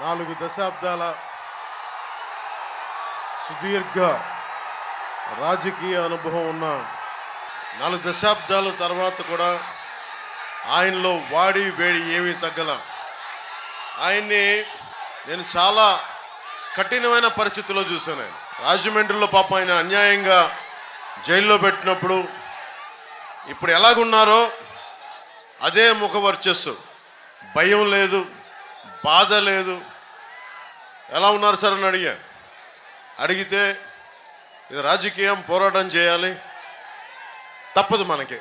నాలుగు దశాబ్దాల సుదీర్ఘ రాజకీయ అనుభవం ఉన్న నాలుగు దశాబ్దాల తర్వాత కూడా ఆయనలో వాడి వేడి ఏమీ తగ్గల. ఆయన్ని నేను చాలా కఠినమైన పరిస్థితిలో చూశాను ఆయన రాజమండ్రిలో పాప ఆయన అన్యాయంగా జైల్లో పెట్టినప్పుడు ఇప్పుడు ఎలాగున్నారో అదే ముఖ వర్చస్సు భయం లేదు. బాధ లేదు. ఎలా ఉన్నారు సార్ అని అడిగా. అడిగితే ఇది రాజకీయం పోరాటం చేయాలి. తప్పదు మనకి.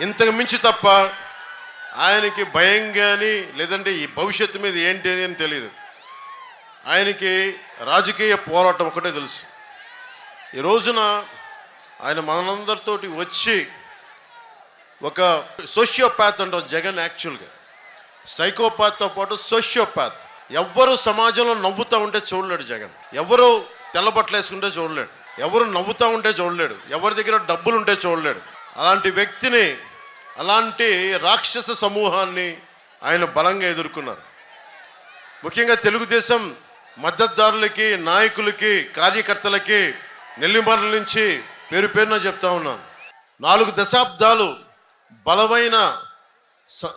ఇంతకు మించి తప్ప ఆయనకి భయం కానీ లేదంటే ఈ భవిష్యత్తు మీద ఏంటి అని తెలియదు ఆయనకి రాజకీయ పోరాటం ఒకటే తెలుసు. ఈ రోజున ఆయన మనందరితోటి వచ్చి ఒక సోషియోపాత్ అంటారు జగన్ యాక్చువల్గా. సైకోపాత్తో పాటు సోషియోపాత్. ఎవ్వరు సమాజంలో నవ్వుతూ ఉంటే చూడలేడు జగన్. ఎవరు తెల్లబట్టలు వేసుకుంటే చూడలేడు. ఎవరు నవ్వుతూ ఉంటే చూడలేడు. ఎవరి దగ్గర డబ్బులు ఉంటే చూడలేడు. అలాంటి వ్యక్తిని అలాంటి రాక్షస సమూహాన్ని ఆయన బలంగా ఎదుర్కొన్నారు. ముఖ్యంగా తెలుగుదేశం మద్దతుదారులకి నాయకులకి కార్యకర్తలకి నెల్లిమర్ల నుంచి పేరు పేరున చెప్తా ఉన్నాను. నాలుగు దశాబ్దాలు బలమైన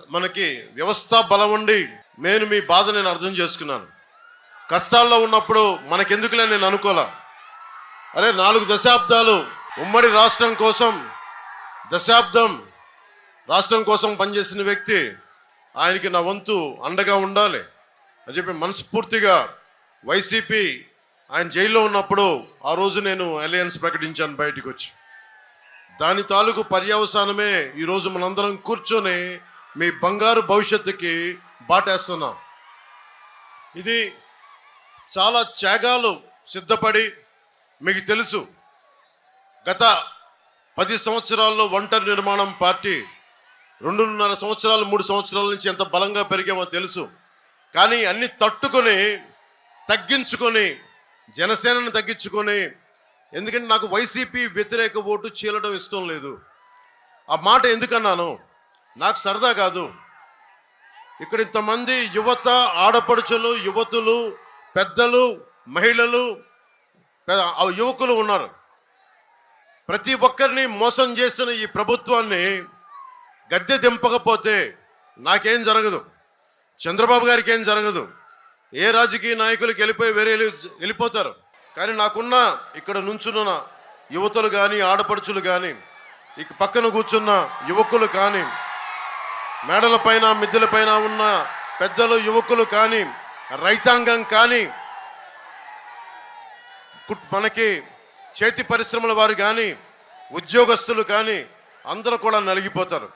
మనకి వ్యవస్థ బలం ఉండి నేను మీ బాధ నేను అర్థం చేసుకున్నాను. కష్టాల్లో ఉన్నప్పుడు మనకెందుకులే నేను అనుకోలే. అరే నాలుగు దశాబ్దాలు ఉమ్మడి రాష్ట్రం కోసం దశాబ్దం రాష్ట్రం కోసం పనిచేసిన వ్యక్తి ఆయనకి నా వంతు అండగా ఉండాలి. అని చెప్పి మనస్ఫూర్తిగా వైసీపీ ఆయన జైల్లో ఉన్నప్పుడు ఆ రోజు నేను అలయన్స్ ప్రకటించాను బయటికి వచ్చి దాని తాలూకు పర్యవసానమే ఈరోజు మనందరం కూర్చొని మీ బంగారు భవిష్యత్తుకి బాటేస్తున్నాం. ఇది చాలా త్యాగాలు సిద్ధపడి మీకు తెలుసు. గత పది సంవత్సరాల్లో ఒంటరి నిర్మాణం పార్టీ రెండున్నర సంవత్సరాలు మూడు సంవత్సరాల నుంచి ఎంత బలంగా పెరిగామో తెలుసు. కానీ అన్ని తట్టుకొని తగ్గించుకొని జనసేనను తగ్గించుకొని ఎందుకంటే నాకు వైసీపీ వ్యతిరేక ఓటు చీలడం ఇష్టం లేదు. ఆ మాట ఎందుకన్నాను? నాకు సరదా కాదు. ఇక్కడ ఇంతమంది యువత ఆడపడుచులు యువతులు పెద్దలు మహిళలు యువకులు ఉన్నారు. ప్రతి ఒక్కరిని మోసం చేసిన ఈ ప్రభుత్వాన్ని గద్దె దింపకపోతే నాకేం జరగదు. చంద్రబాబు గారికి ఏం జరగదు. ఏ రాజకీయ నాయకులకి వెళ్ళిపోయి వేరే వెళ్ళి- వెళ్ళిపోతారు. కానీ నాకున్న ఇక్కడ నుంచున్న యువతులు కానీ ఆడపడుచులు కానీ ఇక పక్కన కూర్చున్న యువకులు కానీ మేడల పైన మిద్దెల పైన ఉన్న పెద్దలు యువకులు కానీ రైతాంగం కానీ మనకి చేతి పరిశ్రమల వారు కానీ ఉద్యోగస్తులు కానీ అందరూ కూడా నలిగిపోతారు.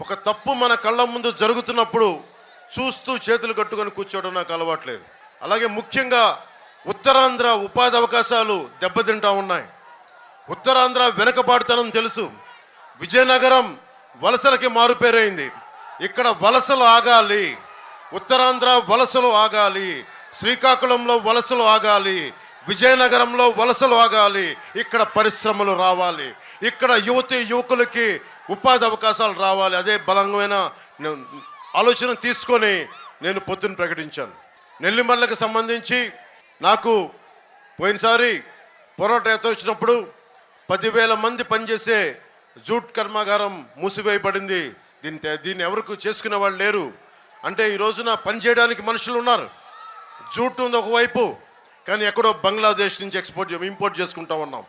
ఒక తప్పు మన కళ్ళ ముందు జరుగుతున్నప్పుడు చూస్తూ చేతులు కట్టుకొని కూర్చోవడం నాకు అలవాట్లేదు. అలాగే ముఖ్యంగా ఉత్తరాంధ్ర ఉపాధి అవకాశాలు దెబ్బతింటా ఉన్నాయి. ఉత్తరాంధ్ర వెనుకబాటుతనం తెలుసు. విజయనగరం వలసలకి మారుపేరైంది. ఇక్కడ వలసలు ఆగాలి. ఉత్తరాంధ్ర వలసలు ఆగాలి. శ్రీకాకుళంలో వలసలు ఆగాలి. విజయనగరంలో వలసలు ఆగాలి. ఇక్కడ పరిశ్రమలు రావాలి. ఇక్కడ యువతి యువకులకి ఉపాధి అవకాశాలు రావాలి. అదే బలమైన ఆలోచన తీసుకొని నేను పొద్దున్న ప్రకటించాను. నెల్లిమర్లకు సంబంధించి నాకు పోయినసారి పోరాట యాత్ర వచ్చినప్పుడు పదివేల మంది పనిచేసే జూట్ కర్మాగారం మూసివేయబడింది. దీన్ని తే- దీన్ని ఎవరికి చేసుకునే వాళ్ళు లేరు. అంటే ఈ రోజున పని చేయడానికి మనుషులు ఉన్నారు. జూట్ ఉంది ఒకవైపు కానీ ఎక్కడో బంగ్లాదేశ్ నుంచి ఎక్స్పోర్ట్ ఇంపోర్ట్ చేసుకుంటా ఉన్నాం.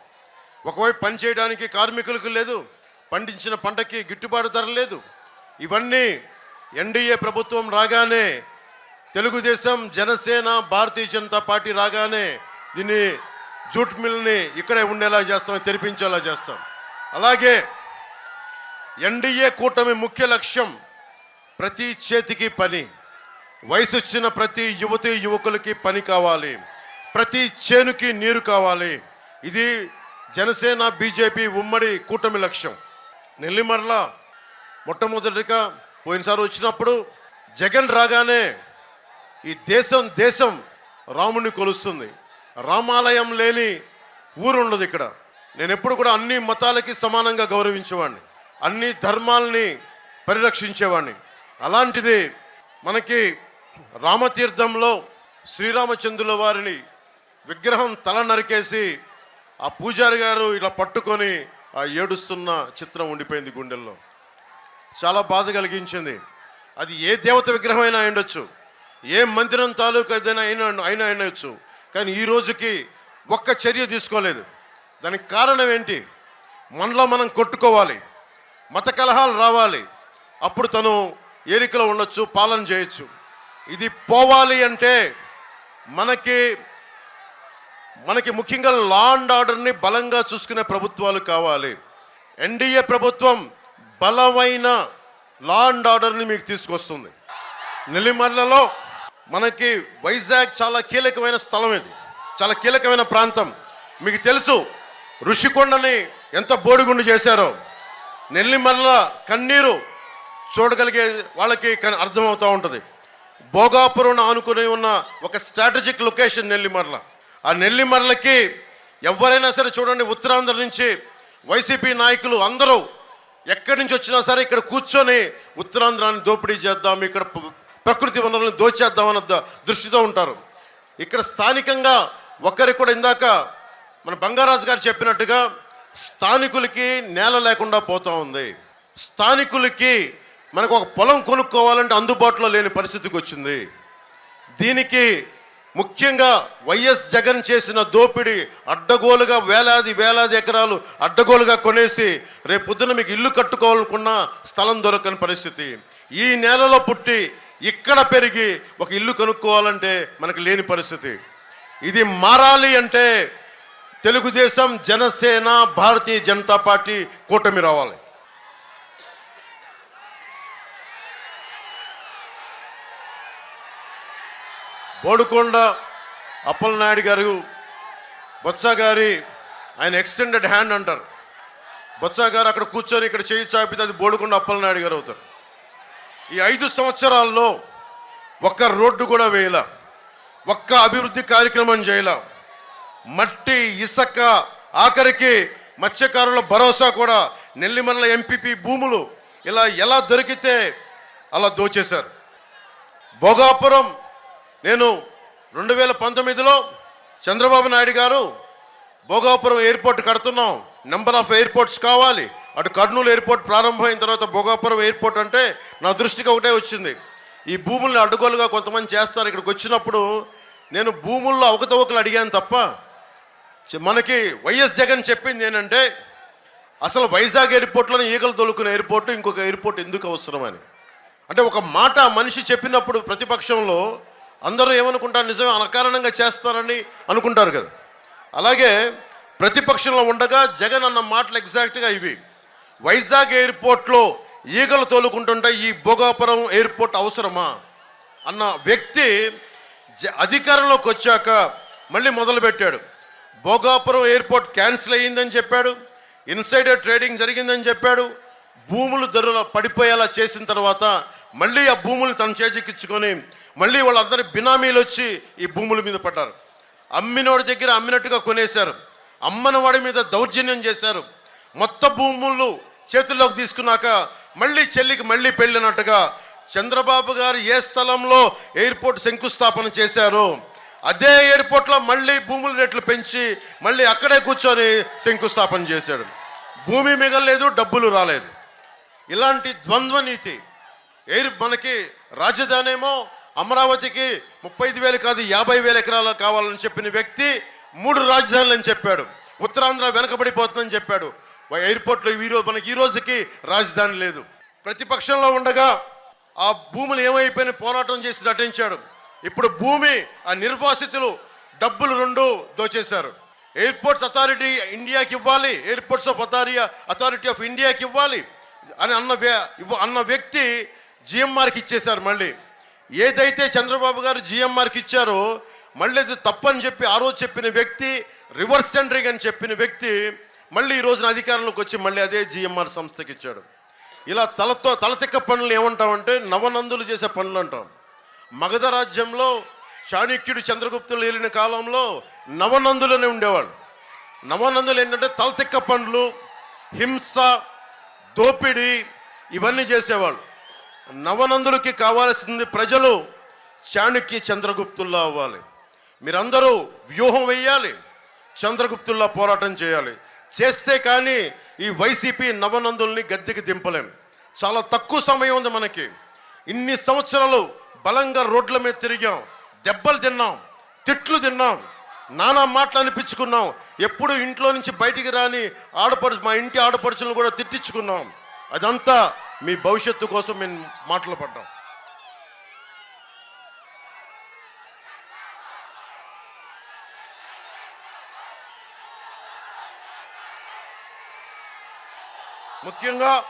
ఒకవైపు పని చేయడానికి కార్మికులకు లేదు పండించిన పంటకి గిట్టుబాటు ధర లేదు. ఇవన్నీ ఎన్డీఏ ప్రభుత్వం రాగానే తెలుగుదేశం జనసేన భారతీయ జనతా పార్టీ రాగానే దీన్ని జూట్ మిల్ని ఇక్కడే ఉండేలా చేస్తాం తెరిపించేలా చేస్తాం. అలాగే ఎన్డీఏ కూటమి ముఖ్య లక్ష్యం ప్రతి చేతికి పని. వయసు వచ్చిన ప్రతి యువతి యువకులకి పని కావాలి. ప్రతి చేనుకి నీరు కావాలి. ఇది జనసేన బీజేపీ ఉమ్మడి కూటమి లక్ష్యం. నెల్లిమర్ల మొట్టమొదటిగా పోయినసారి వచ్చినప్పుడు జగన్ రాగానే ఈ దేశం దేశం రాముని కొలుస్తుంది. రామాలయం లేని ఊరు ఉండదు ఇక్కడ. నేను ఎప్పుడు కూడా అన్ని మతాలకి సమానంగా గౌరవించేవాడిని. అన్ని ధర్మాల్ని పరిరక్షించేవాడిని అలాంటిది మనకి రామతీర్థంలో శ్రీరామచంద్రుల వారిని విగ్రహం తల నరికేసి ఆ పూజారి గారు ఇలా పట్టుకొని ఆ ఏడుస్తున్న చిత్రం ఉండిపోయింది గుండెల్లో. చాలా బాధ కలిగించింది. అది ఏ దేవత విగ్రహం అయినా ఉండొచ్చు ఏ మందిరం తాలూకు ఏదైనా అయినా అయినా అయినవచ్చు కానీ ఈ రోజుకి ఒక్క చర్య తీసుకోలేదు. దానికి కారణం ఏంటి? మనలో మనం కొట్టుకోవాలి. మత కలహాలు రావాలి. అప్పుడు తను ఏరికలో ఉండొచ్చు పాలన చేయొచ్చు. ఇది పోవాలి అంటే మనకి మనకి ముఖ్యంగా లా అండ్ ఆర్డర్ని బలంగా చూసుకునే ప్రభుత్వాలు కావాలి. ఎన్డీఏ ప్రభుత్వం బలమైన లా అండ్ ఆర్డర్ని మీకు తీసుకొస్తుంది. నెల్లిమర్లలో మనకి వైజాగ్ చాలా కీలకమైన స్థలం ఇది. చాలా కీలకమైన ప్రాంతం. మీకు తెలుసు ఋషికొండని ఎంత బోడిగుండు చేశారో. నెల్లిమల్ల కన్నీరు చూడగలిగే వాళ్ళకి అర్థమవుతూ ఉంటుంది. భోగాపురం ఆనుకుని ఉన్న ఒక స్ట్రాటజిక్ లొకేషన్ నెల్లిమర్ల ఆ నెల్లిమర్లకి ఎవరైనా సరే చూడండి ఉత్తరాంధ్ర నుంచి వైసీపీ నాయకులు అందరూ ఎక్కడి నుంచి వచ్చినా సరే ఇక్కడ కూర్చొని ఉత్తరాంధ్రాన్ని దోపిడీ చేద్దాం ఇక్కడ ప్రకృతి వనరులను దోచేద్దామన్న దృష్టితో ఉంటారు. ఇక్కడ స్థానికంగా ఒకరి కూడా ఇందాక మన బంగారాజు గారు చెప్పినట్టుగా స్థానికులకి నేల లేకుండా పోతూ ఉంది. స్థానికులకి మనకు ఒక పొలం కొనుక్కోవాలంటే అందుబాటులో లేని పరిస్థితికి వచ్చింది. దీనికి ముఖ్యంగా వైఎస్ జగన్ చేసిన దోపిడీ అడ్డగోలుగా వేలాది వేలాది ఎకరాలు అడ్డగోలుగా కొనేసి రేపొద్దున మీకు ఇల్లు కట్టుకోవాలనుకున్న స్థలం దొరకని పరిస్థితి. ఈ నేలలో పుట్టి ఇక్కడ పెరిగి ఒక ఇల్లు కొనుక్కోవాలంటే మనకు లేని పరిస్థితి. ఇది మారాలి అంటే తెలుగుదేశం జనసేన భారతీయ జనతా పార్టీ కూటమి రావాలి. బోడుకొండ అప్పలనాయుడు గారు బొత్స గారి ఆయన ఎక్స్టెండెడ్ హ్యాండ్ అంటారు. బొత్స గారు అక్కడ కూర్చొని ఇక్కడ చేయి చాపితే అది బోడుకొండ అప్పలనాయుడు గారు అవుతారు. ఈ ఐదు సంవత్సరాల్లో ఒక్క రోడ్డు కూడా వేయల ఒక్క అభివృద్ధి కార్యక్రమం చేయల మట్టి ఇసక ఆఖరికి మత్స్యకారుల భరోసా కూడా నెల్లిమల్ల ఎంపీపీ భూములు ఇలా ఎలా దొరికితే అలా దోచేశారు. భోగాపురం నేను రెండు వేల పంతొమ్మిదిలో చంద్రబాబు నాయుడు గారు భోగాపురం ఎయిర్పోర్ట్ కడుతున్నాం. నెంబర్ ఆఫ్ ఎయిర్పోర్ట్స్ కావాలి. అటు కర్నూలు ఎయిర్పోర్ట్ ప్రారంభమైన తర్వాత భోగాపురం ఎయిర్పోర్ట్ అంటే నా దృష్టికి ఒకటే వచ్చింది. ఈ భూముల్ని అడ్డుగోలుగా కొంతమంది చేస్తారు. ఇక్కడికి వచ్చినప్పుడు నేను భూముల్లో అవకతవకలు అడిగాను తప్ప మనకి వైఎస్ జగన్ చెప్పింది ఏంటంటే అసలు వైజాగ్ ఎయిర్పోర్ట్లోనే ఈగలు తొలుకునే ఎయిర్పోర్ట్ ఇంకొక ఎయిర్పోర్ట్ ఎందుకు అవసరమని. అంటే ఒక మాట మనిషి చెప్పినప్పుడు ప్రతిపక్షంలో అందరూ ఏమనుకుంటారు? నిజమే అనకారణంగా చేస్తారని అనుకుంటారు కదా. అలాగే ప్రతిపక్షంలో ఉండగా జగన్ అన్న మాటలు ఎగ్జాక్ట్గా ఇవి. వైజాగ్ ఎయిర్పోర్ట్లో ఈగలు తోలుకుంటుంటే ఈ భోగాపురం ఎయిర్పోర్ట్ అవసరమా? అన్న వ్యక్తి జ- అధికారంలోకి వచ్చాక మళ్ళీ మొదలుపెట్టాడు. భోగాపురం ఎయిర్పోర్ట్ క్యాన్సిల్ అయ్యిందని చెప్పాడు. ఇన్సైడర్ ట్రేడింగ్ జరిగిందని చెప్పాడు. భూములు ధరలు పడిపోయేలా చేసిన తర్వాత మళ్ళీ ఆ భూములు తన చేజెక్కించుకొని మళ్ళీ వాళ్ళందరి బినామీలు వచ్చి ఈ భూముల మీద పడ్డారు. అమ్మినోడి దగ్గర అమ్మినట్టుగా కొనేశారు. అమ్మనవాడి మీద దౌర్జన్యం చేశారు. మొత్తం భూములు చేతుల్లోకి తీసుకున్నాక మళ్ళీ చెల్లికి మళ్ళీ పెళ్ళినట్టుగా చంద్రబాబు గారు ఏ స్థలంలో ఎయిర్పోర్ట్ శంకుస్థాపన చేశారో? అదే ఎయిర్పోర్ట్లో మళ్ళీ భూముల రేట్లు పెంచి మళ్ళీ అక్కడే కూర్చొని శంకుస్థాపన చేశాడు. భూమి మిగలలేదు డబ్బులు రాలేదు. ఇలాంటి ద్వంద్వ నీతి ఎయిర్ మనకి రాజధాని ఏమో అమరావతికి ముప్పై ఐదు వేలు కాదు యాభై వేల ఎకరాలు కావాలని చెప్పిన వ్యక్తి మూడు రాజధానులు అని చెప్పాడు. ఉత్తరాంధ్ర వెనకబడిపోతుందని చెప్పాడు. ఎయిర్పోర్ట్లో ఈరోజు మనకి ఈ రోజుకి రాజధాని లేదు. ప్రతిపక్షంలో ఉండగా ఆ భూములు ఏమైపోయిన పోరాటం చేసి నటించాడు. ఇప్పుడు భూమి ఆ నిర్వాసితులు డబ్బులు రెండు దోచేశారు. ఎయిర్పోర్ట్స్ అథారిటీ ఇండియాకి ఇవ్వాలి airports of authority authority of ఇండియాకి ఇవ్వాలి అని అన్న అన్న వ్యక్తి జిఎంఆర్కి ఇచ్చేశారు మళ్ళీ. ఏదైతే చంద్రబాబు గారు జిఎంఆర్కి ఇచ్చారో మళ్ళీ తప్పని చెప్పి ఆ రోజు చెప్పిన వ్యక్తి రివర్స్ టెండరింగ్ అని చెప్పిన వ్యక్తి మళ్ళీ ఈ రోజున అధికారంలోకి వచ్చి మళ్ళీ అదే జిఎంఆర్ సంస్థకి ఇచ్చాడు. ఇలా తలతో తలతిక్క పనులు ఏమంటామంటే నవనందులు చేసే పనులు అంటాం. మగధ రాజ్యంలో చాణక్యుడు చంద్రగుప్తులు వెళ్ళిన కాలంలో నవనందులనే ఉండేవాళ్ళు నవనందులు ఏంటంటే తలతిక్క పండ్లు హింస దోపిడీ ఇవన్నీ చేసేవాళ్ళు. నవనందులకి కావాల్సింది ప్రజలు చాణక్య చంద్రగుప్తుల్లా అవ్వాలి. మీరందరూ వ్యూహం వేయాలి చంద్రగుప్తుల్లా పోరాటం చేయాలి. చేస్తే కానీ ఈ వైసీపీ నవనందుల్ని గద్దెకి దింపలేం. చాలా తక్కువ సమయం ఉంది మనకి. ఇన్ని సంవత్సరాలు బలంగా రోడ్ల మీద తిరిగాం. దెబ్బలు తిన్నాం. తిట్లు తిన్నాం. నానా మాటలు అనిపించుకున్నాం. ఎప్పుడు ఇంట్లో నుంచి బయటికి రాని ఆడపడుచు మా ఇంటి ఆడపడుచులను కూడా తిట్టించుకున్నాం. అదంతా మీ భవిష్యత్తు కోసం మేము మాటలు పడ్డాం. ముఖ్యంగా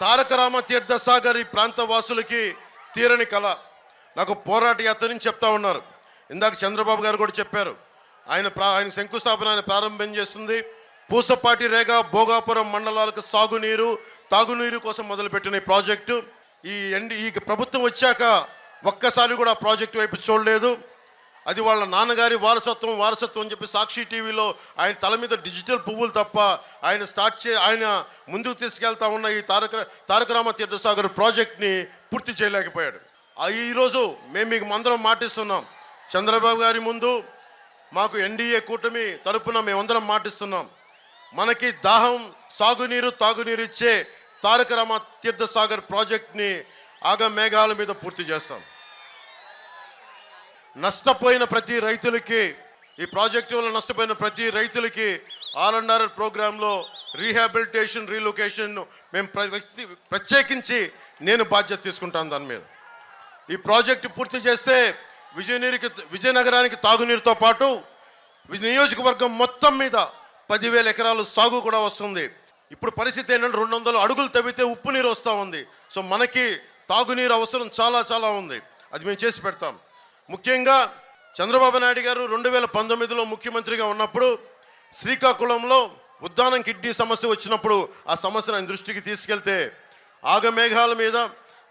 తారక రామ తీర్థసాగర్ ఈ ప్రాంత వాసులకి తీరని కళ. నాకు పోరాట యాత్రని చెప్తా ఉన్నారు. ఇందాక చంద్రబాబు గారు కూడా చెప్పారు. ఆయన ప్రా ఆయన శంకుస్థాపన ఆయన ప్రారంభం చేస్తుంది. పూసపాటి రేగ భోగాపురం మండలాలకు సాగునీరు తాగునీరు కోసం మొదలుపెట్టిన ఈ ప్రాజెక్టు. ఈ ఎండి ఈ ప్రభుత్వం వచ్చాక ఒక్కసారి కూడా ప్రాజెక్టు వైపు చూడలేదు. అది వాళ్ళ నాన్నగారి వారసత్వం వారసత్వం అని చెప్పి సాక్షి టీవీలో ఆయన తల మీద డిజిటల్ పువ్వులు తప్ప ఆయన స్టార్ట్ చే ఆయన ముందుకు తీసుకెళ్తా ఉన్న ఈ తారక తారక రామ తీర్థసాగర్ ప్రాజెక్ట్ని పూర్తి చేయలేకపోయాడు. ఈరోజు మేము మీకు అందరం మాటిస్తున్నాం. చంద్రబాబు గారి ముందు మాకు ఎన్డీఏ కూటమి తరపున మేమందరం మాటిస్తున్నాం. మనకి దాహం సాగునీరు తాగునీరు ఇచ్చే తారక రామ తీర్థసాగర్ ప్రాజెక్ట్ని ఆగ మేఘాల మీద పూర్తి చేస్తాం. నష్టపోయిన ప్రతి రైతులకి ఈ ప్రాజెక్టు వల్ల నష్టపోయిన ప్రతి రైతులకి ఆల్ అండ్ ఆర్ ప్రోగ్రాంలో రీహాబిలిటేషన్ రీలొకేషన్ మేము వ్యక్తి- ప్రత్యేకించి నేను బాధ్యత తీసుకుంటాను దాని మీద. ఈ ప్రాజెక్టు పూర్తి చేస్తే విజయనీరుకి విజయనగరానికి తాగునీరుతో పాటు నియోజకవర్గం మొత్తం మీద పదివేల ఎకరాలు సాగు కూడా వస్తుంది. ఇప్పుడు పరిస్థితి ఏంటంటే రెండు వందల అడుగులు తవ్వితే ఉప్పు నీరు వస్తూ ఉంది. సో మనకి తాగునీరు అవసరం చాలా చాలా ఉంది. అది మేము చేసి పెడతాం. ముఖ్యంగా చంద్రబాబు నాయుడు గారు రెండు వేల పంతొమ్మిదిలో ముఖ్యమంత్రిగా ఉన్నప్పుడు శ్రీకాకుళంలో ఉద్దానం కిడ్నీ సమస్య వచ్చినప్పుడు ఆ సమస్యను ఆయన దృష్టికి తీసుకెళ్తే ఆగమేఘాల మీద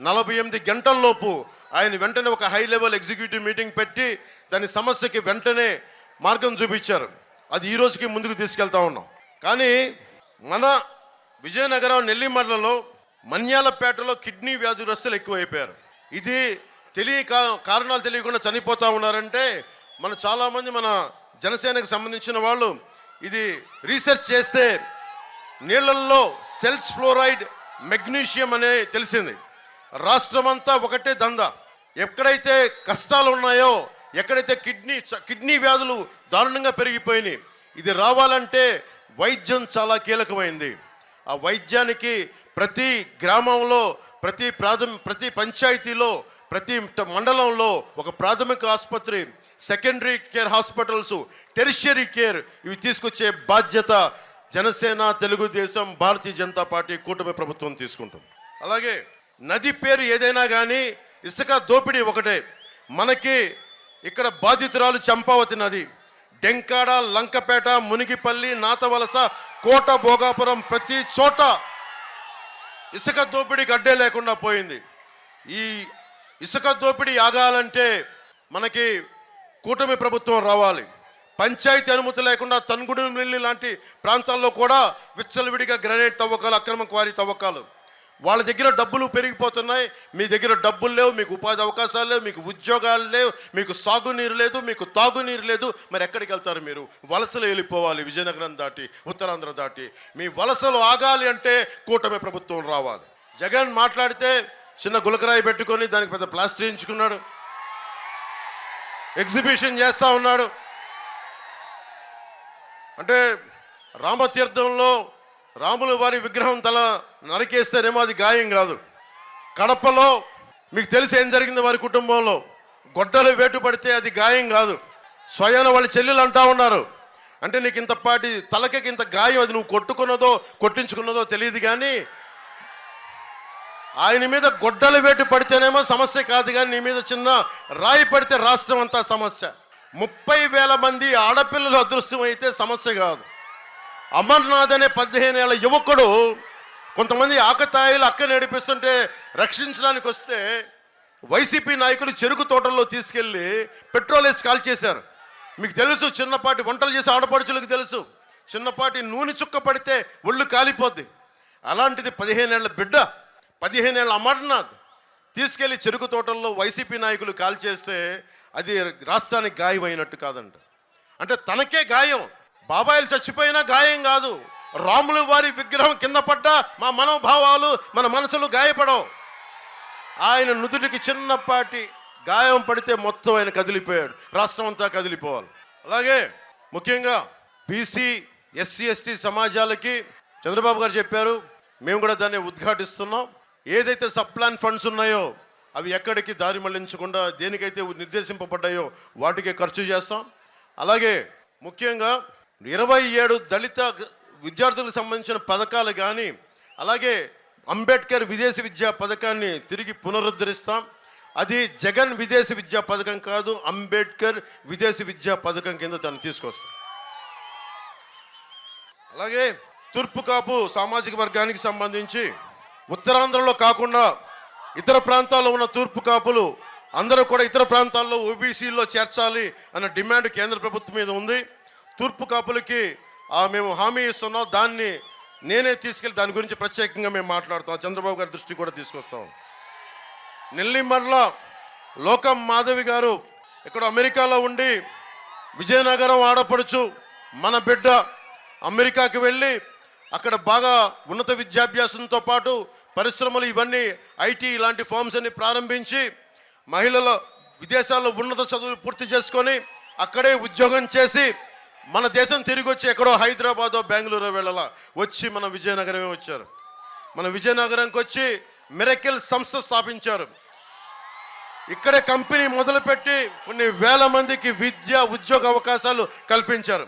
నలభై ఎనిమిది గంటల్లోపు ఆయన వెంటనే ఒక హై లెవెల్ ఎగ్జిక్యూటివ్ మీటింగ్ పెట్టి దాని సమస్యకి వెంటనే మార్గం చూపించారు. అది ఈ రోజుకి ముందుకు తీసుకెళ్తా ఉన్నాం. కానీ మన విజయనగరం నెల్లిమర్లలో మన్యాలపేటలో కిడ్నీ వ్యాధిగ్రస్తులు ఎక్కువైపోయారు. ఇది తెలియక కారణాలు తెలియకుండా చనిపోతూ ఉన్నారంటే మన చాలామంది మన జనసేనకు సంబంధించిన వాళ్ళు ఇది రీసెర్చ్ చేస్తే నీళ్ళల్లో సెల్స్ ఫ్లోరైడ్ మెగ్నీషియం అనే తెలిసింది. రాష్ట్రమంతా ఒకటే దంద. ఎక్కడైతే కష్టాలు ఉన్నాయో ఎక్కడైతే కిడ్నీ కిడ్నీ వ్యాధులు దారుణంగా పెరిగిపోయినాయి ఇది రావాలంటే వైద్యం చాలా కీలకమైంది. ఆ వైద్యానికి ప్రతి గ్రామంలో ప్రతి ప్రాథమిక ప్రతి పంచాయతీలో ప్రతి మండలంలో ఒక ప్రాథమిక ఆసుపత్రి secondary care hospitals tertiary care ఇవి తీసుకొచ్చే బాధ్యత జనసేన తెలుగుదేశం భారతీయ జనతా పార్టీ కూటమి ప్రభుత్వం తీసుకుంటుంది. అలాగే నది పేరు ఏదైనా కానీ ఇసుక దోపిడీ ఒకటే. మనకి ఇక్కడ బాధితురాలు చంపావతి నది. డెంకాడ లంకపేట మునిగిపల్లి నాతవలస కోట భోగాపురం ప్రతి చోట ఇసుక దోపిడీకి అడ్డే లేకుండా పోయింది. ఈ ఇసుక దోపిడీ ఆగాలంటే మనకి కూటమి ప్రభుత్వం రావాలి. పంచాయతీ అనుమతి లేకుండా తన్గుడుమిల్లి లాంటి ప్రాంతాల్లో కూడా విచ్చలవిడిగా గ్రనేడ్ తవ్వకాలు అక్రమ క్వారీ తవ్వకాలు. వాళ్ళ దగ్గర డబ్బులు పెరిగిపోతున్నాయి. మీ దగ్గర డబ్బులు లేవు మీకు ఉపాధి అవకాశాలు లేవు మీకు ఉద్యోగాలు లేవు మీకు సాగునీరు లేదు మీకు తాగునీరు లేదు. మరి ఎక్కడికి వెళ్తారు మీరు? వలసలు వెళ్ళిపోవాలి విజయనగరం దాటి ఉత్తరాంధ్ర దాటి. మీ వలసలు ఆగాలి అంటే కూటమి ప్రభుత్వం రావాలి. జగన్ మాట్లాడితే చిన్న గులకరాయి పెట్టుకొని దానికి పెద్ద ప్లాస్టర్ ఎంచుకున్నాడు ఎగ్జిబిషన్ చేస్తూ ఉన్నాడు. అంటే రామతీర్థంలో రాముల వారి విగ్రహం తల నరికేస్తేనేమో అది గాయం కాదు. కడపలో మీకు తెలిసి ఏం జరిగింది వారి కుటుంబంలో? గొడ్డలు వేటుపడితే అది గాయం కాదు. స్వయాన వాళ్ళ చెల్లెలు అంటా ఉన్నారు. అంటే నీకు ఇంత పాటి తలకి ఇంత గాయం అది నువ్వు కొట్టుకున్నదో కొట్టించుకున్నదో తెలియదు కానీ ఆయన మీద గొడ్డల వేటు పడితేనేమో సమస్య కాదు కానీ నీ మీద చిన్న రాయి పడితే రాష్ట్రం అంతా సమస్య. ముప్పై వేల మంది ఆడపిల్లలు అదృశ్యం అయితే సమస్య కాదు. అమర్నాథ్ అనే పదిహేను ఏళ్ళ యువకుడు కొంతమంది ఆకతాయిలు అక్క నడిపిస్తుంటే రక్షించడానికి వస్తే వైసీపీ నాయకులు చెరుకు తోటల్లో తీసుకెళ్ళి పెట్రోల్ వేసి కాల్ చేశారు. మీకు తెలుసు చిన్నపాటి వంటలు చేసే ఆడపడుచులకు తెలుసు. చిన్నపాటి నూనె చుక్క పడితే ఒళ్ళు కాలిపోద్ది. అలాంటిది పదిహేనేళ్ళ బిడ్డ పదిహేనేళ్ళ అమర్నాథ్ తీసుకెళ్ళి చెరుకు తోటల్లో వైసీపీ నాయకులు కాల్చేస్తే అది రాష్ట్రానికి గాయం అయినట్టు కాదంట. అంటే తనకే గాయం. బాబాయిలు చచ్చిపోయినా గాయం కాదు. రాములు వారి విగ్రహం కింద పడ్డ మా మనోభావాలు మన మనసులు గాయపడవు. ఆయన నుదుటికి చిన్నపాటి గాయం పడితే మొత్తం ఆయన కదిలిపోయాడు. రాష్ట్రం అంతా కదిలిపోవాలి. అలాగే ముఖ్యంగా బీసీ ఎస్సీ ఎస్టీ సమాజాలకి చంద్రబాబు గారు చెప్పారు మేము కూడా దాన్ని ఉద్ఘాటిస్తున్నాం. ఏదైతే సప్లాన్ ఫండ్స్ ఉన్నాయో అవి ఎక్కడికి దారి మళ్ళించకుండా దేనికైతే నిర్దేశింపబడ్డాయో వాటికి ఖర్చు చేస్తాం. అలాగే ముఖ్యంగా ఇరవై ఏడు దళిత విద్యార్థులకు సంబంధించిన పథకాలు కానీ అలాగే అంబేద్కర్ విదేశీ విద్యా పథకాన్ని తిరిగి పునరుద్ధరిస్తాం. అది జగన్ విదేశీ విద్యా పథకం కాదు అంబేద్కర్ విదేశీ విద్యా పథకం కింద దాన్ని తీసుకొస్తాం. అలాగే తూర్పు కాపు సామాజిక వర్గానికి సంబంధించి ఉత్తరాంధ్రలో కాకుండా ఇతర ప్రాంతాల్లో ఉన్న తూర్పు కాపులు అందరూ కూడా ఇతర ప్రాంతాల్లో ఓబీసీలో చేర్చాలి అన్న డిమాండ్ కేంద్ర ప్రభుత్వం మీద ఉంది. తూర్పు కాపులకి మేము హామీ ఇస్తున్నాం. దాన్ని నేనే తీసుకెళ్ళి దాని గురించి ప్రత్యేకంగా మేము మాట్లాడుతాం. చంద్రబాబు గారి దృష్టి కూడా తీసుకొస్తాం. నెల్లిమర్ల లోకం మాధవి గారు ఇక్కడ అమెరికాలో ఉండి విజయనగరం ఆడపడుచు మన బిడ్డ అమెరికాకి వెళ్ళి అక్కడ బాగా ఉన్నత విద్యాభ్యాసంతో పాటు పరిశ్రమలు ఇవన్నీ ఐటీ ఇలాంటి ఫార్మ్స్ అన్ని ప్రారంభించి మహిళల విదేశాల్లో ఉన్నత చదువులు పూర్తి చేసుకొని అక్కడే ఉద్యోగం చేసి మన దేశం తిరిగి వచ్చి ఎక్కడో హైదరాబాదో బెంగళూరు వెళ్ళాల. వచ్చి మన విజయనగరమే వచ్చారు. మన విజయనగరంకి వచ్చి మిరకిల్ సంస్థ స్థాపించారు. ఇక్కడే కంపెనీ మొదలుపెట్టి కొన్ని వేల మందికి విద్య ఉద్యోగ అవకాశాలు కల్పించారు.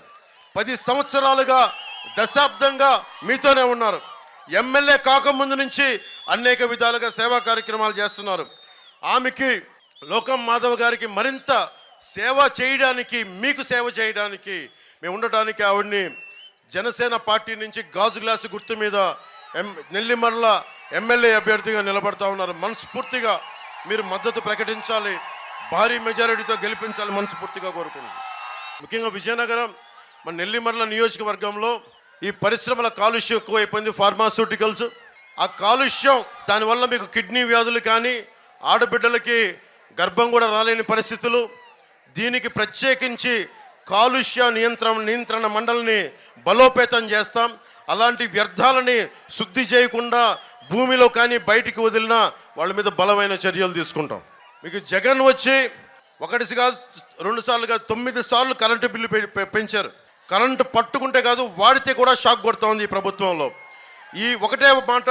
పది సంవత్సరాలుగా దశాబ్దంగా మీతోనే ఉన్నారు. ఎమ్మెల్యే కాకముందు నుంచి అనేక విధాలుగా సేవా కార్యక్రమాలు చేస్తున్నారు. ఆమెకి లోకం మాధవ్ గారికి మరింత సేవ చేయడానికి మీకు సేవ చేయడానికి మేము ఉండటానికి ఆవిడ్ని జనసేన పార్టీ నుంచి గాజు గ్లాసు గుర్తు మీద ఎం నెల్లిమర్ల ఎమ్మెల్యే అభ్యర్థిగా నిలబడతా ఉన్నారు. మనస్ఫూర్తిగా మీరు మద్దతు ప్రకటించాలి. భారీ మెజారిటీతో గెలిపించాలి మనస్ఫూర్తిగా కోరుకుంటున్నాను. ముఖ్యంగా విజయనగరం మన నెల్లిమర్ల నియోజకవర్గంలో ఈ పరిశ్రమల కాలుష్యం ఎక్కువైపోయింది ఫార్మాస్యూటికల్స్ ఆ కాలుష్యం దానివల్ల మీకు కిడ్నీ వ్యాధులు కానీ ఆడబిడ్డలకి గర్భం కూడా రాలేని పరిస్థితులు. దీనికి ప్రత్యేకించి కాలుష్య నియంత్రణ నియంత్రణ మండలిని బలోపేతం చేస్తాం. అలాంటి వ్యర్థాలని శుద్ధి చేయకుండా భూమిలో కానీ బయటికి వదిలినా వాళ్ళ మీద బలమైన చర్యలు తీసుకుంటాం. మీకు జగన్ వచ్చి ఒకటిగా రెండుసార్లుగా రెండు తొమ్మిది సార్లు కరెంటు బిల్లు పె- పెంచారు. కరెంటు పట్టుకుంటే కాదు వాడితే కూడా షాక్ కొడతా ఉంది ఈ ప్రభుత్వంలో. ఈ ఒకటే మాట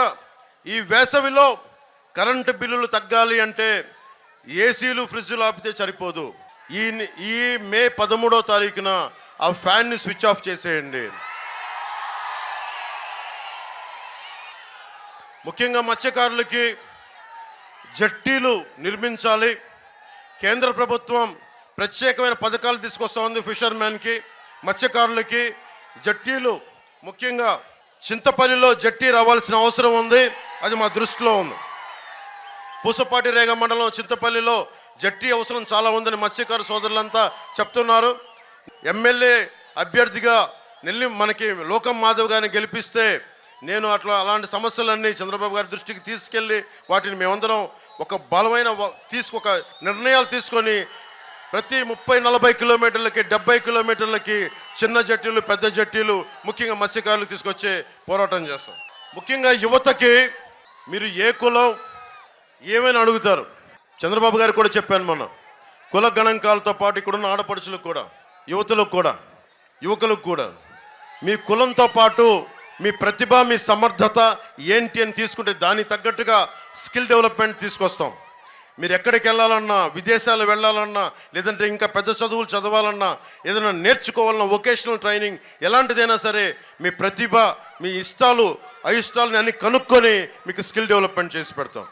ఈ వేసవిలో కరెంటు బిల్లులు తగ్గాలి అంటే ఏసీలు ఫ్రిడ్జ్లు ఆపితే సరిపోదు. ఈ ఈ మే పదమూడో తారీఖున ఆ ఫ్యాన్ని స్విచ్ ఆఫ్ చేసేయండి. ముఖ్యంగా మత్స్యకారులకి జట్టీలు నిర్మించాలి. కేంద్ర ప్రభుత్వం ప్రత్యేకమైన పథకాలు తీసుకొస్తా ఉంది ఫిషర్మెన్కి మత్స్యకారులకి జట్టీలు ముఖ్యంగా చింతపల్లిలో జట్టీ రావాల్సిన అవసరం ఉంది. అది మా దృష్టిలో ఉంది. పూసపాటి రేగ మండలం చింతపల్లిలో జట్టి అవసరం చాలా ఉందని మత్స్యకారు సోదరులంతా చెప్తున్నారు. ఎమ్మెల్యే అభ్యర్థిగా నెల్లి మనకి లోకం మాధవ్ గారిని గెలిపిస్తే నేను అట్లా అలాంటి సమస్యలన్నీ చంద్రబాబు గారి దృష్టికి తీసుకెళ్ళి వాటిని మేమందరం ఒక బలమైన తీసుకొక తీసుకు ఒక నిర్ణయాలు తీసుకొని ప్రతి ముప్పై నలభై కిలోమీటర్లకి డెబ్బై కిలోమీటర్లకి చిన్న జట్టీలు పెద్ద జట్టీలు ముఖ్యంగా మత్స్యకారులు తీసుకొచ్చే పోరాటం చేస్తాం. ముఖ్యంగా యువతకి మీరు ఏ కులం ఏమైనా అడుగుతారు? చంద్రబాబు గారు కూడా చెప్పాను మొన్న. కుల గణాంకాలతో పాటు ఇక్కడున్న ఆడపడుచులకు కూడా యువతలకు కూడా యువకులకు కూడా. మీ కులంతో పాటు మీ ప్రతిభ మీ సమర్థత ఏంటి అని తీసుకుంటే దానికి తగ్గట్టుగా స్కిల్ డెవలప్మెంట్ తీసుకొస్తాం. మీరు ఎక్కడికి వెళ్ళాలన్నా విదేశాలు వెళ్ళాలన్నా లేదంటే ఇంకా పెద్ద చదువులు చదవాలన్నా ఏదైనా నేర్చుకోవాలన్నా వొకేషనల్ ట్రైనింగ్ ఎలాంటిదైనా సరే మీ ప్రతిభ మీ ఇష్టాలు అయిష్టాలని అన్ని కనుక్కొని మీకు స్కిల్ డెవలప్మెంట్ చేసి పెడతాం.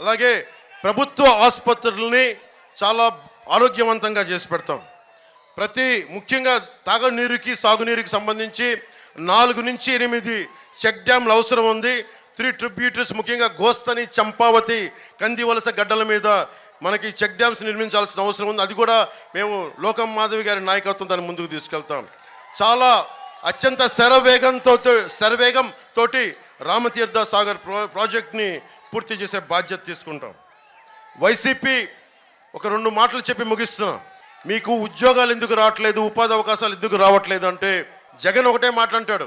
అలాగే ప్రభుత్వ ఆసుపత్రుల్ని చాలా ఆరోగ్యవంతంగా చేసి పెడతాం. ప్రతి ముఖ్యంగా తాగునీరుకి సాగునీరుకి సంబంధించి నాలుగు నుంచి ఎనిమిది చెక్ డ్యామ్లు అవసరం ఉంది. త్రీ ట్రిబ్యూటరీస్ ముఖ్యంగా గోస్తని చంపావతి కందివలస గడ్డల మీద మనకి చెక్ డ్యామ్స్ నిర్మించాల్సిన అవసరం ఉంది. అది కూడా మేము లోకం మాధవి గారి నాయకత్వం దాన్ని ముందుకు తీసుకెళ్తాం. చాలా అత్యంత శరవేగంతో శరవేగం తోటి రామతీర్థ సాగర్ ప్రో ప్రాజెక్ట్ని పూర్తి చేసే బాధ్యత తీసుకుంటాం. వైసీపీ ఒక రెండు మాటలు చెప్పి ముగిస్తున్నాం. మీకు ఉద్యోగాలు ఎందుకు రావట్లేదు? ఉపాధి అవకాశాలు ఎందుకు రావట్లేదు? అంటే జగన్ ఒకటే మాట్లాంటాడు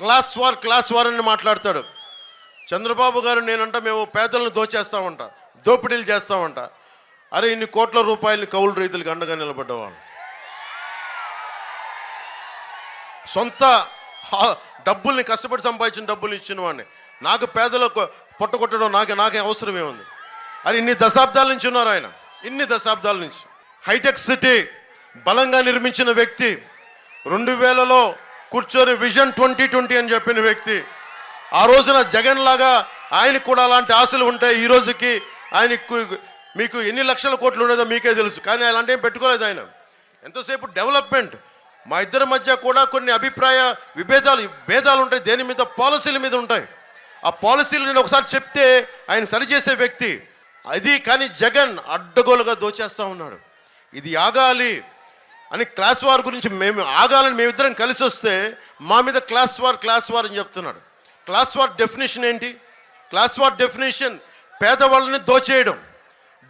క్లాస్ వార్ క్లాస్ వార్ అని మాట్లాడతాడు. చంద్రబాబు గారు నేనంట మేము పేదలను దోచేస్తామంట దోపిడీలు చేస్తామంట. అరే ఇన్ని కోట్ల రూపాయలు కౌలు రైతులకు అండగా నిలబడ్డవాళ్ళు. సొంత డబ్బుల్ని కష్టపడి సంపాదించిన డబ్బులు ఇచ్చిన వాడిని నాకు పేదలకు పొట్టగొట్టడం నాకు నాకే అవసరమే ఉంది. అరే ఇన్ని దశాబ్దాల నుంచి ఉన్నారు ఆయన. ఇన్ని దశాబ్దాల నుంచి. హైటెక్ సిటీ బలంగా నిర్మించిన వ్యక్తి రెండు వేలలో కూర్చొని విజన్ ట్వంటీ ట్వంటీ అని చెప్పిన వ్యక్తి ఆ రోజున జగన్ లాగా ఆయనకు కూడా అలాంటి ఆశలు ఉంటాయి ఈ రోజుకి ఆయనకు మీకు ఎన్ని లక్షల కోట్లు ఉండేదో మీకే తెలుసు. కానీ అలాంటి ఏం పెట్టుకోలేదు ఆయన. ఎంతసేపు డెవలప్మెంట్? మా ఇద్దరి మధ్య కూడా కొన్ని అభిప్రాయ విభేదాలు భేదాలు ఉంటాయి. దేని మీద? పాలసీల మీద ఉంటాయి. ఆ పాలసీలు నేను ఒకసారి చెప్తే ఆయన సరిచేసే వ్యక్తి అది కానీ జగన్ అడ్డగోలుగా దోచేస్తా ఉన్నాడు. ఇది ఆగాలి అని క్లాస్ వార్ గురించి మేము ఆగాలని మేమిద్దరం కలిసి వస్తే మా మీద క్లాస్ వార్ క్లాస్ వార్ అని చెప్తున్నాడు. క్లాస్ వార్ డెఫినేషన్ ఏంటి? క్లాస్ వార్ డెఫినేషన్ పేదవాళ్ళని దోచేయడం.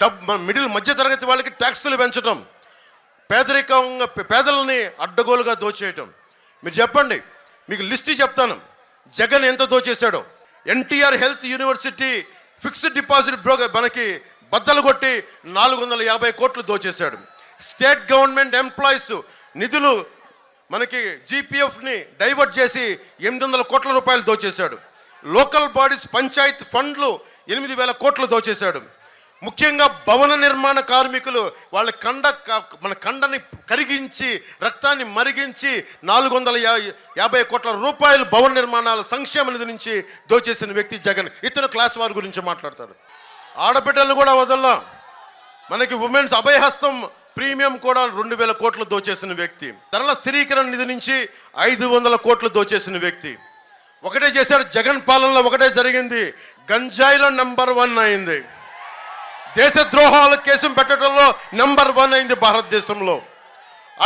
డబ్ మిడిల్ మధ్యతరగతి వాళ్ళకి ట్యాక్సులు పెంచడం. పేదరికంగా పేదలని అడ్డగోలుగా దోచేయటం. మీరు చెప్పండి మీకు లిస్ట్ చెప్తాను. జగన్ ఎంత దోచేశాడో. NTR health university fixed deposit broker మనకి బద్దలు కొట్టి నాలుగు వందల యాభై కోట్లు దోచేశాడు. స్టేట్ గవర్నమెంట్ ఎంప్లాయీస్ నిధులు మనకి జీపీఎఫ్ని డైవర్ట్ చేసి ఎనిమిది వందల కోట్ల రూపాయలు దోచేశాడు. లోకల్ బాడీస్ పంచాయత్ ఫండ్లు ఎనిమిది వేల కోట్లు దోచేశాడు. ముఖ్యంగా భవన నిర్మాణ కార్మికులు వాళ్ళ కండ మన కండని కరిగించి రక్తాన్ని మరిగించి నాలుగు వందల యా- యాభై కోట్ల రూపాయలు భవన నిర్మాణాల సంక్షేమ నిధి నుంచి దోచేసిన వ్యక్తి జగన్. ఇతను క్లాస్ వారి గురించి మాట్లాడతాడు. ఆడబిడ్డలు కూడా వదల్లా. మనకి ఉమెన్స్ అభయహస్తం ప్రీమియం కూడా రెండు వేల కోట్లు దోచేసిన వ్యక్తి. ధరల స్థిరీకరణ నిధి నుంచి ఐదు వందల కోట్లు దోచేసిన వ్యక్తి. ఒకటే చేశాడు జగన్ పాలనలో ఒకటే జరిగింది. గంజాయిలో నెంబర్ వన్ అయింది. దేశ ద్రోహాల కేసు పెట్టడంలో నెంబర్ వన్ అయింది భారతదేశంలో.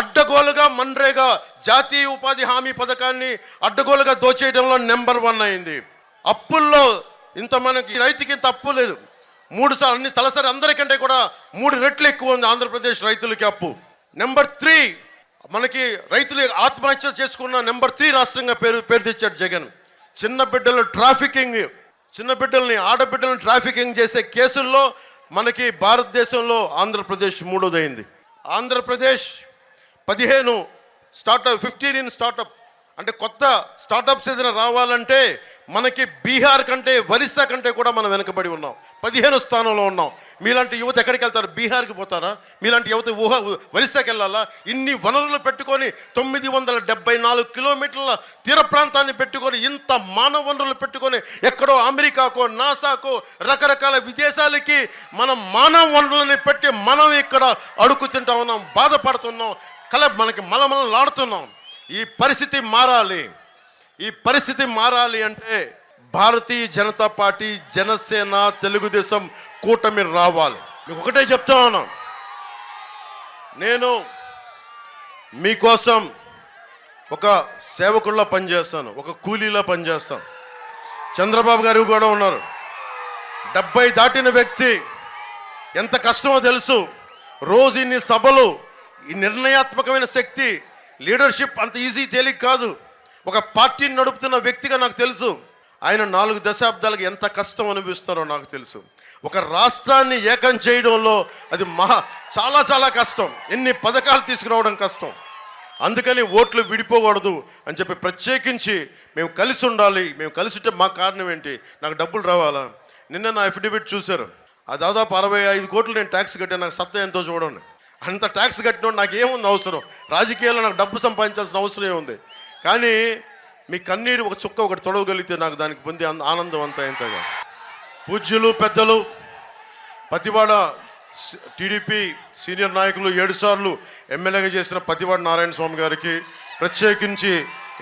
అడ్డగోలుగా మన్రేగా జాతీయ ఉపాధి హామీ పథకాన్ని అడ్డగోలుగా దోచేయడంలో నెంబర్ వన్ అయింది. అప్పుల్లో ఇంత మనకి రైతుకి ఇంత అప్పు లేదు. మూడు సార్లు అన్ని తలసరి అందరికంటే కూడా మూడు రెట్లు ఎక్కువ ఉంది ఆంధ్రప్రదేశ్ రైతులకి అప్పు. నెంబర్ త్రీ మనకి రైతులు ఆత్మహత్య చేసుకున్న నెంబర్ త్రీ రాష్ట్రంగా పేరు పేరు తెచ్చాడు జగన్. చిన్న బిడ్డలు ట్రాఫికింగ్ చిన్న బిడ్డల్ని ఆడబిడ్డలను ట్రాఫికింగ్ చేసే కేసుల్లో మనకి భారతదేశంలో ఆంధ్రప్రదేశ్ మూడోదైంది. ఆంధ్రప్రదేశ్ పదిహేను స్టార్ట్అప్ ఫిఫ్టీన్ ఇన్ స్టార్టప్ అంటే కొత్త స్టార్టప్స్ ఏదైనా రావాలంటే మనకి బీహార్ కంటే ఒరిస్సా కంటే కూడా మనం వెనకబడి ఉన్నాం. పదిహేను స్థానంలో ఉన్నాం. మీలాంటి యువత ఎక్కడికి వెళ్తారు? బీహార్కి పోతారా? మీలాంటి యువత ఊహ ఒరిస్సాకి వెళ్ళాలా? ఇన్ని వనరులు పెట్టుకొని తొమ్మిది వందల డెబ్బై నాలుగు కిలోమీటర్ల తీర ప్రాంతాన్ని పెట్టుకొని ఇంత మానవ వనరులు పెట్టుకొని ఎక్కడో అమెరికాకో నాసాకో రకరకాల విదేశాలకి మనం మానవ వనరులని పెట్టి మనం ఇక్కడ అడుగు తింటా ఉన్నాం బాధపడుతున్నాం కల మనకి మలమలలాడుతున్నాం. ఈ పరిస్థితి మారాలి. ఈ పరిస్థితి మారాలి అంటే భారతీయ జనతా పార్టీ జనసేన తెలుగుదేశం కూటమి రావాలి. మీకు ఒకటే చెప్తా ఉన్నాం నేను మీకోసం ఒక సేవకుల్లో పనిచేస్తాను ఒక కూలీలో పనిచేస్తాను. చంద్రబాబు గారు కూడా ఉన్నారు. డెబ్బై దాటిన వ్యక్తి ఎంత కష్టమో తెలుసు. రోజు ఇన్ని సభలు ఈ నిర్ణయాత్మకమైన శక్తి లీడర్షిప్ అంత ఈజీ తేలిక కాదు. ఒక పార్టీని నడుపుతున్న వ్యక్తిగా నాకు తెలుసు. ఆయన నాలుగు దశాబ్దాలకు ఎంత కష్టం అనిపిస్తారో నాకు తెలుసు. ఒక రాష్ట్రాన్ని ఏకం చేయడంలో అది మహా చాలా చాలా కష్టం. ఎన్ని పథకాలు తీసుకురావడం కష్టం. అందుకని ఓట్లు విడిపోకూడదు అని చెప్పి ప్రత్యేకించి మేము కలిసి ఉండాలి. మేము కలిసి ఉంటే మా కారణం ఏంటి? నాకు డబ్బులు రావాలా? నిన్న నా అఫిడవిట్ చూశారు. ఆ దాదాపు అరవై ఐదు కోట్లు నేను ట్యాక్స్ కట్టాను. నాకు సత్తా ఎంతో చూడండి. అంత ట్యాక్స్ కట్టిన నాకు ఏముంది అవసరం? రాజకీయాల్లో నాకు డబ్బు సంపాదించాల్సిన అవసరం ఏముంది? కానీ మీ కన్నీరు ఒక చుక్క ఒకటి తొడవగలిగితే నాకు దానికి పొంది ఆనందం అంతా ఎంతగా పూజ్యులు పెద్దలు పతివాడ టీడీపీ సీనియర్ నాయకులు ఏడుసార్లు ఎమ్మెల్యేగా చేసిన పతివాడ నారాయణ స్వామి గారికి ప్రత్యేకించి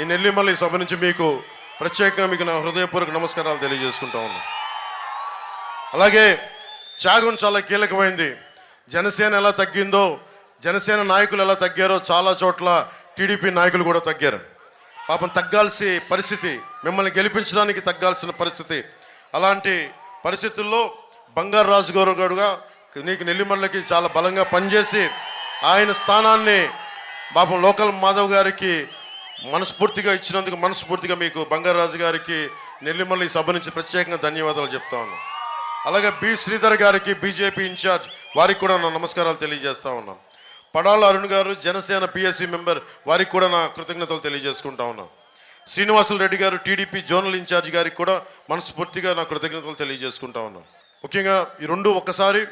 ఈ నెల్లిమల్లి సభ నుంచి మీకు ప్రత్యేకంగా మీకు నా హృదయపూర్వక నమస్కారాలు తెలియజేసుకుంటా ఉన్నాను. అలాగే త్యాగం చాలా కీలకమైంది. జనసేన ఎలా తగ్గిందో జనసేన నాయకులు ఎలా తగ్గారో చాలా చోట్ల టీడీపీ నాయకులు కూడా తగ్గారు. పాపం తగ్గాల్సి పరిస్థితి మిమ్మల్ని గెలిపించడానికి తగ్గాల్సిన పరిస్థితి. అలాంటి పరిస్థితుల్లో బంగారు రాజు గారు గారుగా నీకు నెల్లిమర్లకి చాలా బలంగా పనిచేసి ఆయన స్థానాన్ని పాపం లోకల్ మాధవ్ గారికి మనస్ఫూర్తిగా ఇచ్చినందుకు మనస్ఫూర్తిగా మీకు బంగారాజు గారికి నెల్లిమల్లి సభ నుంచి ప్రత్యేకంగా ధన్యవాదాలు చెప్తా ఉన్నాను అలాగే బి శ్రీధర్ గారికి బీజేపీ ఇన్ఛార్జ్ వారికి కూడా నా నమస్కారాలు తెలియజేస్తా ఉన్నాను. పడాల అరుణ్ గారు జనసేన పిఎస్సి మెంబర్ వారికి కూడా నా కృతజ్ఞతలు తెలియజేసుకుంటా ఉన్నాను శ్రీనివాసులు రెడ్డి గారు టీడీపీ జోనల్ ఇన్ఛార్జ్ గారికి కూడా మనస్ఫూర్తిగా నా కృతజ్ఞతలు తెలియజేసుకుంటా ఉన్నాను ముఖ్యంగా ఈ రెండు ఒక్కసారి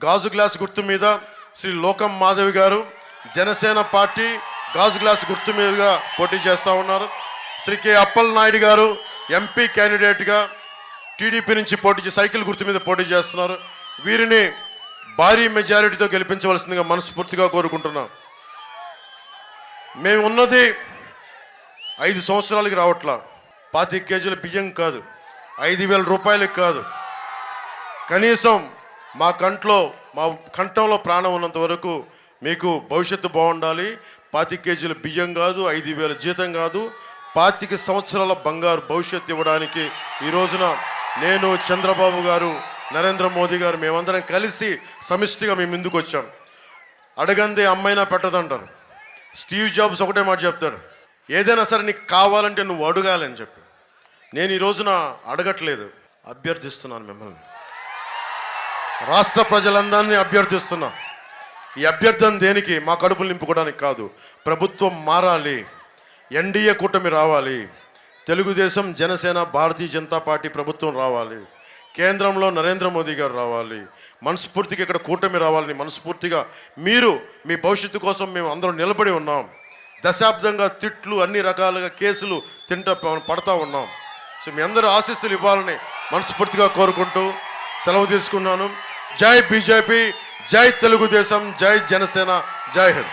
గాజు గ్లాస్ గుర్తు మీద శ్రీ లోకం మాధవి గారు జనసేన పార్టీ గాజు గ్లాస్ గుర్తు మీదుగా పోటీ చేస్తూ ఉన్నారు. శ్రీ కె అప్పల్ నాయుడు గారు ఎంపీ క్యాండిడేట్గా టీడీపీ నుంచి పోటీ సైకిల్ గుర్తు మీద పోటీ చేస్తున్నారు. వీరిని భారీ మెజారిటీతో గెలిపించవలసిందిగా మనస్ఫూర్తిగా కోరుకుంటున్నాం. మేము ఉన్నది ఐదు సంవత్సరాలకి రావట్లా. పాతిక కేజీల బియ్యం కాదు ఐదు వేల రూపాయలకి కాదు. కనీసం మా కంట్లో మా కంఠంలో ప్రాణం ఉన్నంత వరకు మీకు భవిష్యత్తు బాగుండాలి. పాతిక కేజీల బియ్యం కాదు ఐదు వేల జీతం కాదు. పాతిక సంవత్సరాల బంగారు భవిష్యత్తు ఇవ్వడానికి ఈ రోజున నేను చంద్రబాబు గారు నరేంద్ర మోదీ గారు మేమందరం కలిసి సమిష్టిగా మేము ముందుకు వచ్చాం. అడగంది అమ్మైనా పెట్టదంటారు. స్టీవ్ జాబ్స్ ఒకటే మాట చెప్తారు. ఏదైనా సరే నీకు కావాలంటే నువ్వు అడగాలని చెప్పి. నేను ఈ రోజున అడగట్లేదు. అభ్యర్థిస్తున్నాను మిమ్మల్ని. రాష్ట్ర ప్రజలందరినీ అభ్యర్థిస్తున్నా. ఈ అభ్యర్థన దేనికి? మా కడుపులు నింపుకోవడానికి కాదు. ప్రభుత్వం మారాలి. ఎన్డీఏ కూటమి రావాలి. తెలుగుదేశం జనసేన భారతీయ జనతా పార్టీ ప్రభుత్వం రావాలి. కేంద్రంలో నరేంద్ర మోదీ గారు రావాలి. మనస్ఫూర్తిగా ఇక్కడ కూటమి రావాలని మనస్ఫూర్తిగా మీరు మీ భవిష్యత్తు కోసం మేము అందరం నిలబడి ఉన్నాం. దశాబ్దంగా తిట్లు అన్ని రకాలుగా కేసులు తింటా పడతా ఉన్నాం. సో మీ అందరూ ఆశీస్సులు ఇవ్వాలని మనస్ఫూర్తిగా కోరుకుంటూ సెలవు తీసుకున్నాను. జై బీజేపీ జై తెలుగుదేశం జై జనసేన జై హింద్.